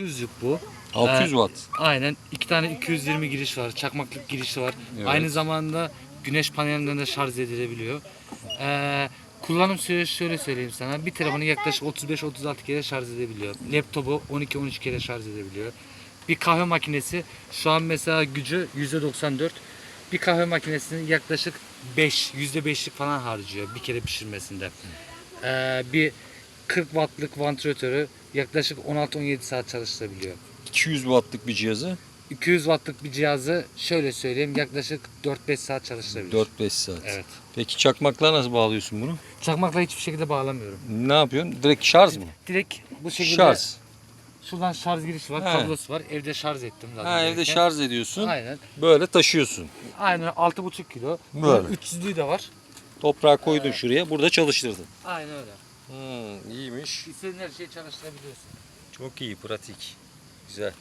Yüzlük bu. 600 Ee, watt. Aynen. iki tane 220 giriş var. Çakmaklık girişi var. Evet. Aynı zamanda güneş panelinden de şarj edilebiliyor. Ee, kullanım süresi şöyle söyleyeyim sana. Bir telefonu yaklaşık 35-36 kere şarj edebiliyor. Laptopu 12-13 kere şarj edebiliyor. Bir kahve makinesi şu an mesela gücü %94. Bir kahve makinesinin yaklaşık 5, %5'lik falan harcıyor bir kere pişirmesinde. Ee, bir 40 wattlık vantilatörü yaklaşık 16-17 saat çalıştırabiliyor. 200 wattlık bir cihazı 200 wattlık bir cihazı şöyle söyleyeyim yaklaşık 4-5 saat çalıştırabilir. 4-5 saat. Evet. Peki çakmakla nasıl bağlıyorsun bunu? Çakmakla hiçbir şekilde bağlamıyorum. Ne yapıyorsun? Direkt şarj mı? Direkt bu şekilde Şarj. şuradan şarj girişi var, He. kablosu var. Evde şarj ettim zaten. Ha evde şarj ediyorsun. Aynen. Böyle taşıyorsun. Aynen 6,5 kilo. Böyle. 300'lüğü de var. Toprağa koydun şuraya. Burada çalıştırdın. Aynen öyle. Hmm, iyiymiş. İstediğin her şeyi çalıştırabiliyorsun. Çok iyi, pratik. Güzel.